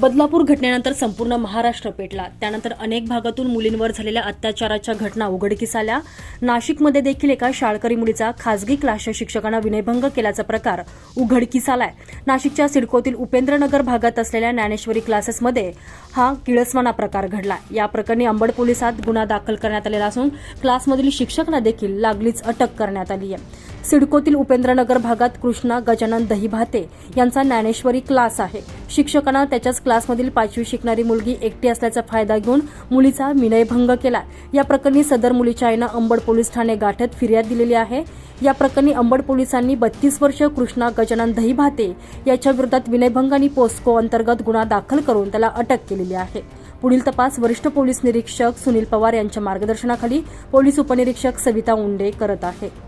बदलापूर घटनेनंतर संपूर्ण महाराष्ट्र पेटला. त्यानंतर अनेक भागातून मुलींवर झालेल्या अत्याचाराच्या घटना उघडकीस आल्या. नाशिकमध्ये देखील एका शाळकरी मुलीचा खासगी क्लासच्या शिक्षकांना विनयभंग केल्याचा प्रकार उघडकीस आलाय. नाशिकच्या सिडकोतील उपेंद्रनगर भागात असलेल्या ज्ञानेश्वरी क्लासेसमध्ये हा किळसवाना प्रकार घडला या प्रकरणी अंबड पोलिसात गुन्हा दाखल करण्यात आलेला असून क्लासमधील शिक्षकांना देखील लागलीच अटक करण्यात आली आहे सिडकोतील उपेंद्रनगर भागात कृष्णा गजानन दहीभाते यांचा ज्ञानेश्वरी क्लास आहे. शिक्षकांना त्याच्याच क्लासमधील पाचवी शिकणारी मुलगी एकटी असल्याचा फायदा घेऊन मुलीचा विनयभंग केला. या प्रकरणी सदर मुलीच्या आईनं अंबड पोलीस ठाणे गाठत फिर्याद दिलेली आहे. या प्रकरणी अंबड पोलिसांनी बत्तीस वर्ष कृष्णा गजानन दहीभाते याच्या विरोधात विनयभंग आणि पोस्को अंतर्गत गुन्हा दाखल करून त्याला अटक केलेली आहे. पुढील तपास वरिष्ठ पोलीस निरीक्षक सुनील पवार यांच्या मार्गदर्शनाखाली पोलीस उपनिरीक्षक सविता उंडे करत आहे.